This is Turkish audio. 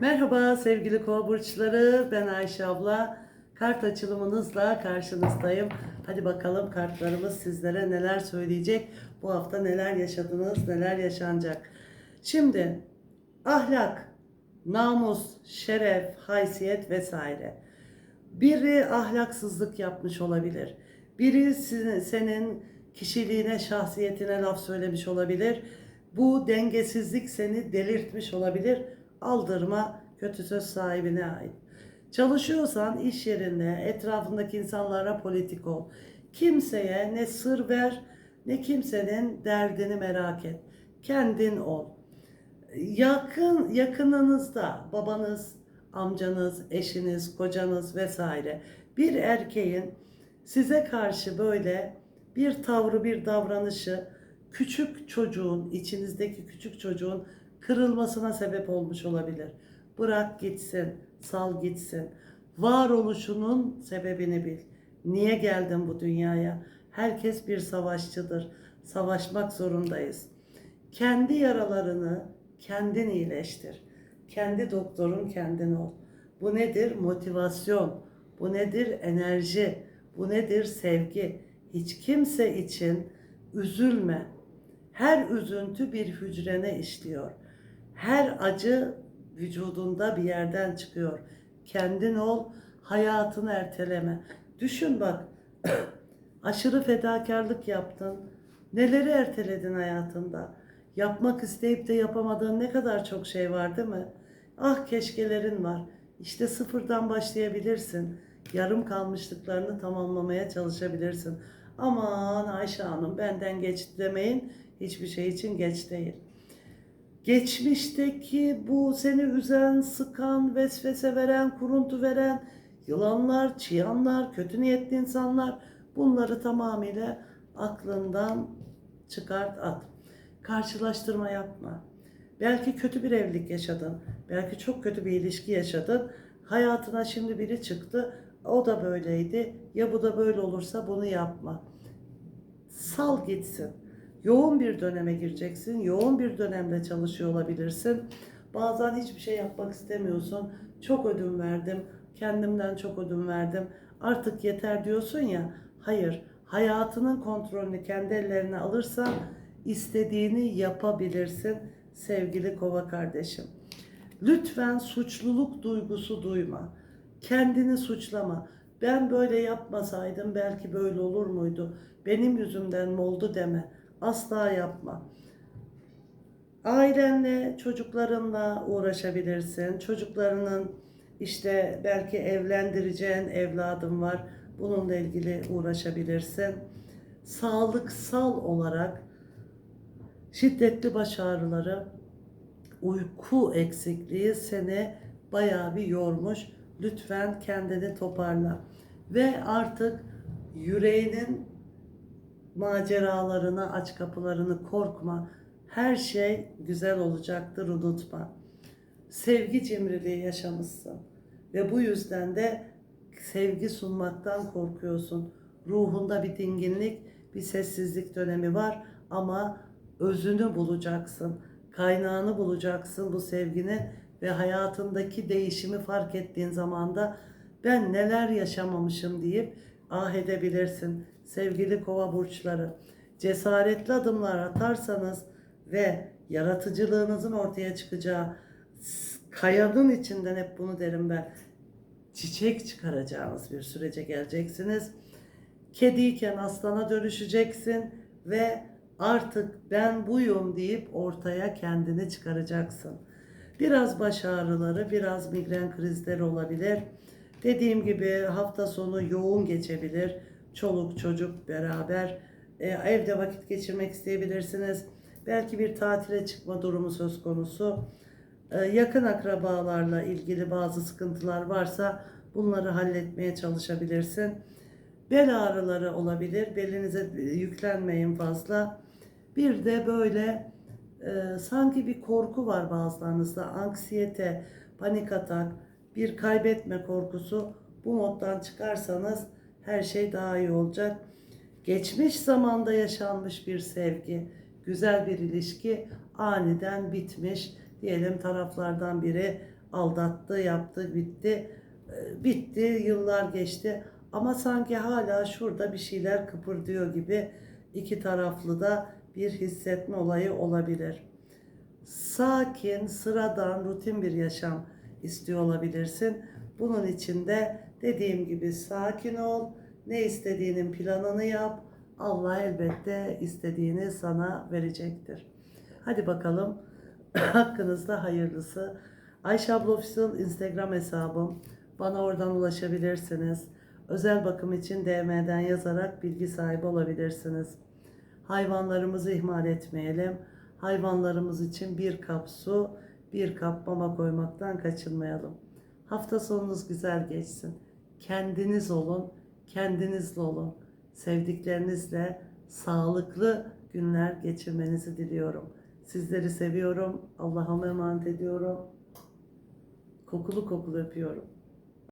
Merhaba sevgili kova burçları. Ben Ayşe abla. Kart açılımınızla karşınızdayım. Hadi bakalım kartlarımız sizlere neler söyleyecek. Bu hafta neler yaşadınız, neler yaşanacak. Şimdi ahlak, namus, şeref, haysiyet vesaire. Biri ahlaksızlık yapmış olabilir. Biri senin kişiliğine, şahsiyetine laf söylemiş olabilir. Bu dengesizlik seni delirtmiş olabilir. Aldırma kötü söz sahibine ait. Çalışıyorsan iş yerinde etrafındaki insanlara politik ol. Kimseye ne sır ver ne kimsenin derdini merak et. Kendin ol yakın yakınınızda babanız, amcanız, eşiniz, kocanız vesaire bir erkeğin size karşı böyle bir tavrı, bir davranışı küçük çocuğun, içinizdeki küçük çocuğun kırılmasına sebep olmuş olabilir. Bırak gitsin, sal gitsin. Varoluşunun sebebini bil. Niye geldin bu dünyaya? Herkes bir savaşçıdır. Savaşmak zorundayız. Kendi yaralarını kendin iyileştir. Kendi doktorun kendin ol. Bu nedir? Motivasyon. Bu nedir? Enerji. Bu nedir? Sevgi. Hiç kimse için üzülme. Her üzüntü bir hücrene işliyor. Her acı vücudunda bir yerden çıkıyor. Kendin ol, hayatını erteleme. Düşün bak, aşırı fedakarlık yaptın. Neleri erteledin hayatında? Yapmak isteyip de yapamadığın ne kadar çok şey var değil mi? Ah keşkelerin var. İşte sıfırdan başlayabilirsin. Yarım kalmışlıklarını tamamlamaya çalışabilirsin. Aman Ayşe Hanım benden geç demeyin. Hiçbir şey için geç değil. Geçmişteki bu seni üzen, sıkan, vesvese veren, kuruntu veren yılanlar, çıyanlar, kötü niyetli insanlar bunları tamamıyla aklından çıkart at. Karşılaştırma yapma. Belki kötü bir evlilik yaşadın. Belki çok kötü bir ilişki yaşadın. Hayatına şimdi biri çıktı. O da böyleydi. Ya bu da böyle olursa bunu yapma. Sal gitsin. Yoğun bir döneme gireceksin. Yoğun bir dönemde çalışıyor olabilirsin. Bazen hiçbir şey yapmak istemiyorsun. Çok ödün verdim. Kendimden çok ödün verdim. Artık yeter diyorsun ya. Hayır. Hayatının kontrolünü kendi ellerine alırsan istediğini yapabilirsin sevgili kova kardeşim. Lütfen suçluluk duygusu duyma. Kendini suçlama. Ben böyle yapmasaydım belki böyle olur muydu? Benim yüzümden mi oldu deme. Asla yapma. Ailenle, çocuklarınla uğraşabilirsin. Çocuklarının işte belki evlendireceğin evladın var. Bununla ilgili uğraşabilirsin. Sağlıksal olarak şiddetli baş ağrıları, uyku eksikliği seni bayağı bir yormuş. Lütfen kendini toparla. Ve artık yüreğinin maceralarına aç kapılarını korkma. Her şey güzel olacaktır unutma. Sevgi cimriliği yaşamışsın. Ve bu yüzden de sevgi sunmaktan korkuyorsun. Ruhunda bir dinginlik, bir sessizlik dönemi var ama özünü bulacaksın. Kaynağını bulacaksın bu sevginin ve hayatındaki değişimi fark ettiğin zaman da ben neler yaşamamışım deyip ah edebilirsin sevgili kova burçları. Cesaretli adımlar atarsanız ve yaratıcılığınızın ortaya çıkacağı kayanın içinden hep bunu derim ben. Çiçek çıkaracağınız bir sürece geleceksiniz. Kediyken aslana dönüşeceksin ve artık ben buyum deyip ortaya kendini çıkaracaksın. Biraz baş ağrıları, biraz migren krizleri olabilir. Dediğim gibi hafta sonu yoğun geçebilir. Çoluk çocuk beraber e, evde vakit geçirmek isteyebilirsiniz. Belki bir tatile çıkma durumu söz konusu. E, yakın akrabalarla ilgili bazı sıkıntılar varsa bunları halletmeye çalışabilirsin. Bel ağrıları olabilir. Belinize yüklenmeyin fazla. Bir de böyle e, sanki bir korku var bazılarınızda. Anksiyete, panik atak, bir kaybetme korkusu. Bu moddan çıkarsanız her şey daha iyi olacak. Geçmiş zamanda yaşanmış bir sevgi, güzel bir ilişki aniden bitmiş. Diyelim taraflardan biri aldattı, yaptı, bitti. Ee, Bitti, yıllar geçti. Ama sanki hala şurada bir şeyler kıpırdıyor gibi iki taraflı da bir hissetme olayı olabilir. Sakin, sıradan, rutin bir yaşam istiyor olabilirsin. Bunun için de dediğim gibi sakin ol, ne istediğinin planını yap. Allah elbette istediğini sana verecektir. Hadi bakalım hakkınızda hayırlısı. Ayşe abla Official Instagram hesabım. Bana oradan ulaşabilirsiniz. Özel bakım için DM'den yazarak bilgi sahibi olabilirsiniz. Hayvanlarımızı ihmal etmeyelim. Hayvanlarımız için bir kap su, bir kap mama koymaktan kaçınmayalım. Hafta sonunuz güzel geçsin. Kendiniz olun, kendinizle olun. Sevdiklerinizle sağlıklı günler geçirmenizi diliyorum. Sizleri seviyorum. Allah'a emanet ediyorum. Kokulu kokulu öpüyorum.